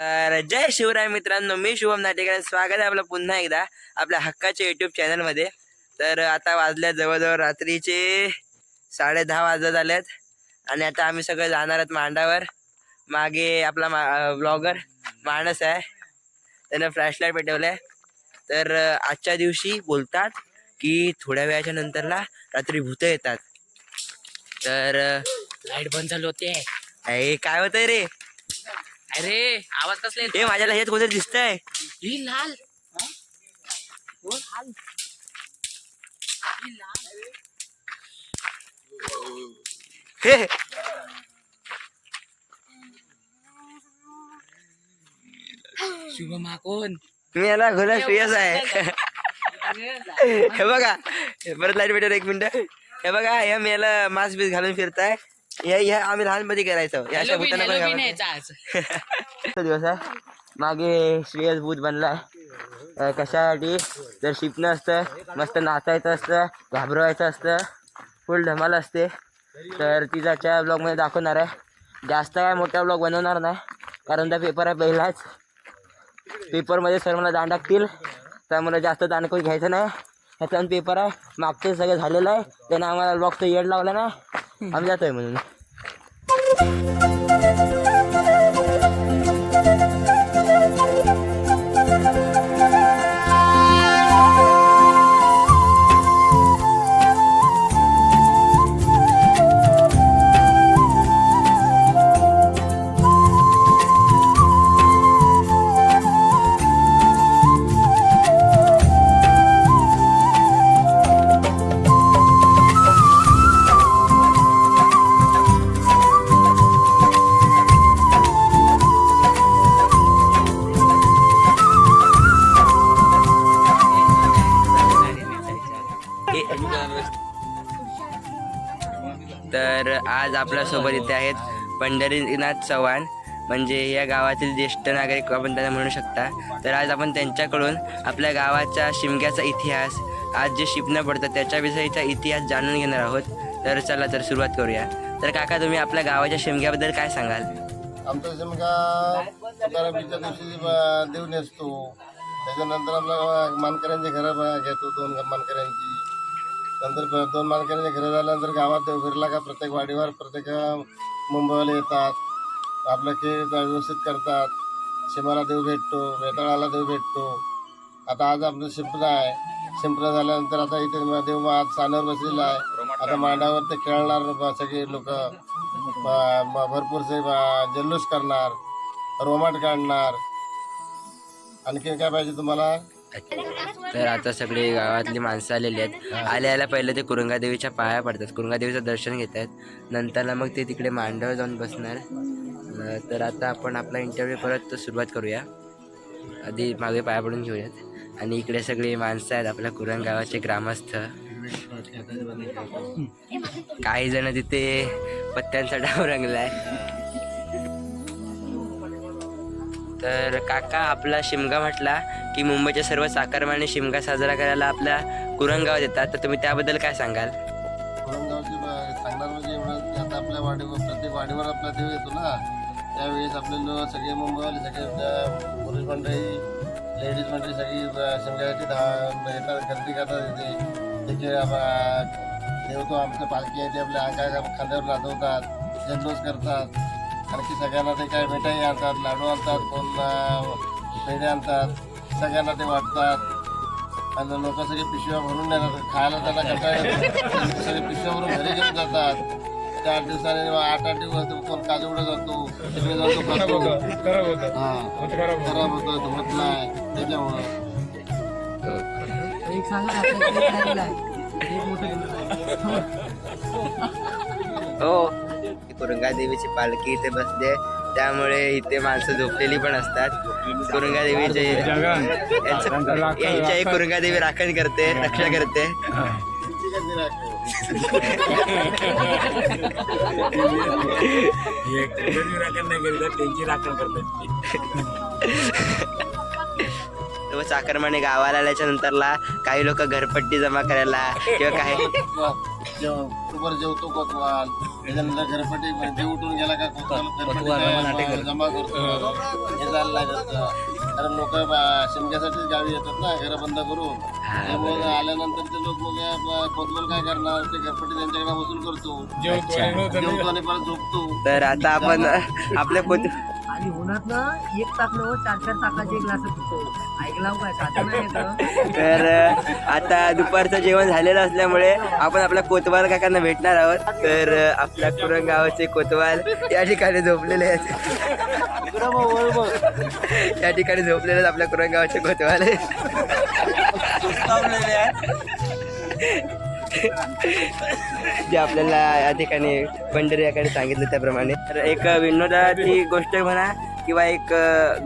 तर जय शिवराय मित्रांनो मी शुभम नाटेकर. स्वागत आहे आपलं पुन्हा एकदा आपल्या हक्काच्या युट्यूब चॅनलमध्ये तर आता वाजल्या जवळजवळ रात्रीचे साडे दहा वाजत आलेत. आणि आता आम्ही सगळे जाणार आहेत मांडावर. मागे आपला मा ब्लॉगर माणस आहे. त्यानं फ्लॅशलाईट पेटवलाय. तर आजच्या दिवशी बोलतात की थोड्या वेळाच्या नंतरला रात्री भूत येतात. तर लाइट बंद झाली होते. हे काय होतंय रे? अरे आवाज कसला येतो हे माझ्या ह्याच्यात कोणतरी दिसतंय. ही लाल. हो, लाल. ही. लाल. हे शुभम हा कोण मी याला घोला श्रेयस आहे हे बघा हे परत लाइट भेटेल एक मिनिट. हे बघा या मेला मास्क बीस घालून फिरताय. या या आम्ही लहानपणी करायचो. या अशा भूतांना पण दिवस आहे. मागे श्रेयस भूत बनलाय. अं, कशासाठी? जर शिपणं असतं मस्त नाचायचं असतं घाबरवायचं असतं फुल धमाल असते तर ती त्याच्या ब्लॉगमध्ये दाखवणार आहे. जास्त काय मोठा ब्लॉग बनवणार नाही कारण त्या पेपर आहे पहिलाच. पेपरमध्ये सर मला दांड टाकतील त्यामुळे जास्त दांड कोणी घ्यायचं नाही. ह्याचा पेपर आहे मागचं सगळं झालेलं आहे. त्यानं आम्हाला ब्लॉगचं येड लावलं ना আমি যাতে মনে सोबत इथे आहेत पंढरीनाथ चव्हाण. म्हणजे या गावातील ज्येष्ठ नागरिक आपण त्यांना म्हणू शकता. तर आज आपण त्यांच्याकडून आपल्या गावाच्या शिमग्याचा इतिहास आज जे शिपणं पडतं त्याच्याविषयीचा इतिहास जाणून घेणार आहोत. तर चला तर सुरुवात करूया. तर काका तुम्ही आपल्या गावाच्या शिमग्याबद्दल काय सांगाल? आमचा शिमगा तुकारामीच्या दिवशी देऊन असतो त्याच्यानंतर आपला मानकऱ्यांची घरं घेतो दोन मानकऱ्यांची. नंतर दोन मानकऱ्यांची घरं झाल्यानंतर गावात देव फिरला का प्रत्येक वाडीवर प्रत्येक अं, मुंबईला येतात आपलं खेळ व्यवस्थित करतात. शिमाला देव भेटतो वेताळाला देव भेटतो. आता आज आपलं शिंपला आहे. शिंपला झाल्यानंतर आता इथे देव आज सानावर बसलेला आहे. आता मांडावर ते खेळणार सगळे लोक. भरपूरसे ब- जल्लोष करणार. रोमाट काढणार. आणखी काय पाहिजे तुम्हाला? तर आता सगळे गावातली माणसं आलेली आहेत. आल्या आल्या पहिले ते कुरंगादेवीच्या पाया पडतात. कुरंगादेवीचं दर्शन घेत आहेत. नंतरला मग ते तिकडे मांडव जाऊन बसणार. तर आता आपण आपला इंटरव्ह्यू परत सुरुवात करूया. आधी मागे पाया पडून घेऊयात. आणि इकडे सगळी माणसं आहेत आपल्या कुरंग गावाचे ग्रामस्थ काही जण तिथे पत्त्यांचा डाव रंगलाय. तर काका आपला शिमगा म्हटला की मुंबईच्या सर्व चाकरमाने शिमगा साजरा करायला आपल्या कुरंगावात येतात. तर तुम्ही त्याबद्दल काय सांगाल? कोळंगावची सांगणार म्हणजे एवढं आता आपल्या वाडीवर प्रत्येक वाडीवर आपला देव येतो ना. त्यावेळेस आपले लोक सगळे मुंबईवाले सगळे पुरुष मंडळी लेडीज मंडळी सगळी शिमग्यासाठी दहा येतात गर्दी करतात इथे. तिथे देवतो तो आमचं पालखी आहे ते आपल्या अंगा खांद्यावर नाचवतात जल्लोष करतात. आणखी सगळ्यांना ते काय मिठाई आणतात लाडू आणतात कोण पेढे आणतात सगळ्यांना ते वाटतात. आणि लोक सगळे पिशव्या भरून नेतात खायला त्यांना कंटाळा येतो. सगळे पिशव्या भरून घरी घेऊन जातात. चार दिवसाने आठ आठ दिवस कोण काजूकडे जातो तिकडे जातो खातो. हा. खराब होतं. होत नाही त्याच्यामुळं. हो. कुरंगा देवीची पालखी इथे बसते त्यामुळे इथे माणसं झोपलेली पण असतात कुरंगा देवीचे यांचं- यांच्याही कुरंगा देवी राखण करते रक्षा करते चाकरमाने गावाला आल्याच्या नंतरला काही लोक घरपट्टी जमा करायला किंवा काही जेवतो कोतवाल त्याच्यानंतर घरपट्टी देव उठून गेला का जमा करतो. जायला नाही भेटत कारण लोक शिमग्यासाठीच गावी येतात ना घरं बंद करून. त्यामुळे आल्यानंतर ते लोक मग कोतवल काय करणार? ते घरपट्टी त्यांच्याकडे वसूल करतो. जेवतो आणि परत झोपतो. तर आता आपण आपल्या आणि उन्हात ना एक तास न चार चार ताकाचे ग्लास पितो ऐकला काय साधा नाही येतं तर. आता दुपारचं जेवण झालेलं असल्यामुळे आपण आपल्या कोतवाल काकांना भेटणार आहोत. तर आपल्या कुरंग गावाचे कोतवाल या ठिकाणी झोपलेले आहेत. या ठिकाणी झोपलेले आहेत आपल्या कुरंग गावाचे कोतवाल जे आपल्याला या ठिकाणी पंढरी याकडे सांगितलं त्याप्रमाणे. तर एक विनोदाची गोष्ट म्हणा किंवा एक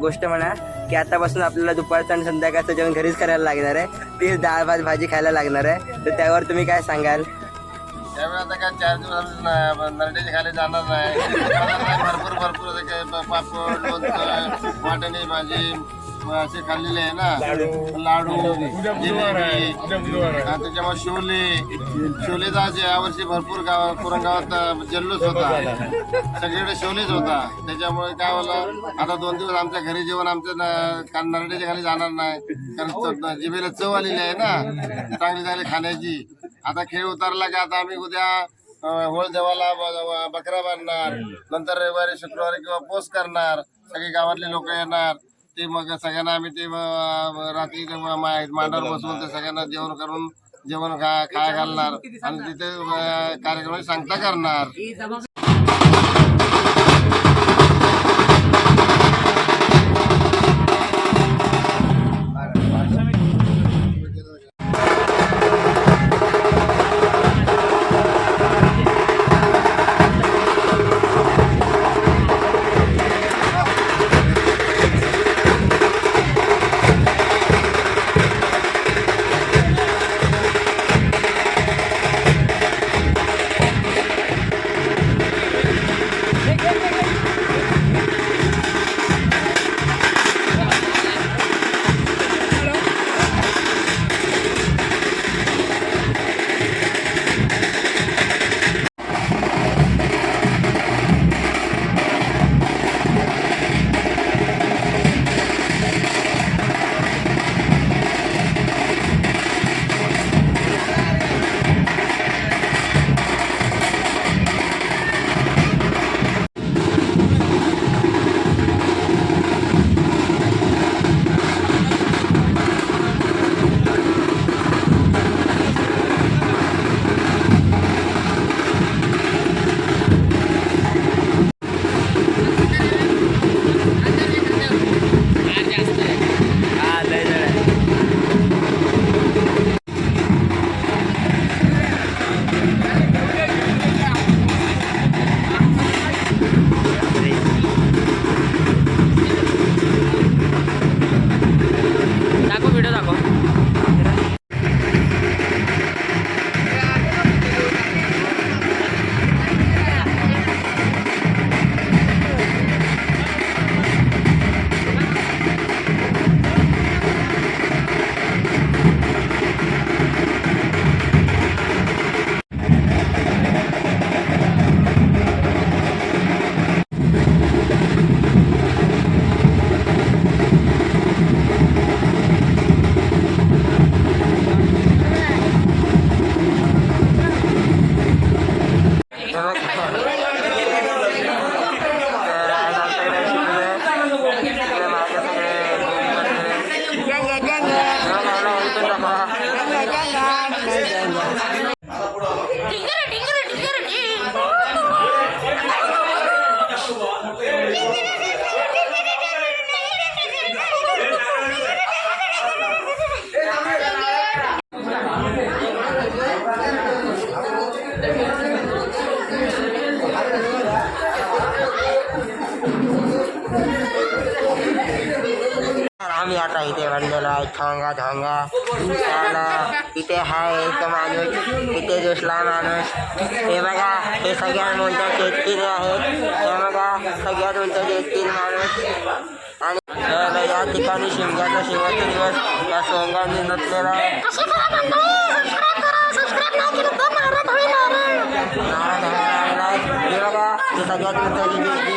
गोष्ट म्हणा की आतापासून आपल्याला दुपारचं आणि संध्याकाळचं जेवण घरीच करायला लागणार आहे. तीच डाळ भात भाजी खायला लागणार आहे. तर त्यावर तुम्ही काय सांगाल? त्यावेळी आता काय चार दिवस नरड्याच्या खाली जाणार नाही. भरपूर भरपूर पापड लोणचं भाजी असे खाल्लेले आहे ना. लाडू. त्याच्यामुळे शोलेचा आज यावर्षी भरपूर गाव पुरण गावात जल्लोष होता. सगळीकडे शोलेच होता. त्याच्यामुळे काय झालं आता दोन दिवस आमच्या घरी जेवण आमच्या नरड्याच्या खाली जाणार नाही. कारण जिभेला चव आलेली आहे ना. चांगली चांगली खाण्याची. आता खेळ उतरला की आता आम्ही उद्या होळ देवाला बकरा बांधणार. नंतर रविवारी शुक्रवारी किंवा पोस्ट करणार. सगळे गावातले लोक येणार. ते मग सगळ्यांना आम्ही ते रात्री मा- मांडावर बसून ते सगळ्यांना जेवण करून जेवण खा घालणार. आणि तिथे कार्यक्रम सांगता करणार. ठोंगा ठोंगा त्याला इथे आहे एक माणूस इथे दुसरा माणूस. हे बघा हे सगळ्यात मोठ्या शेतकरी आहेत. हे बघा सगळ्यात मोठ्या शेतकरी माणूस. आणि हे या ठिकाणी शिमग्याचा शेवटचा दिवस. या सोंगांनी नटलेला. आहे नारळ. हे बघा हे सगळ्यात मोठं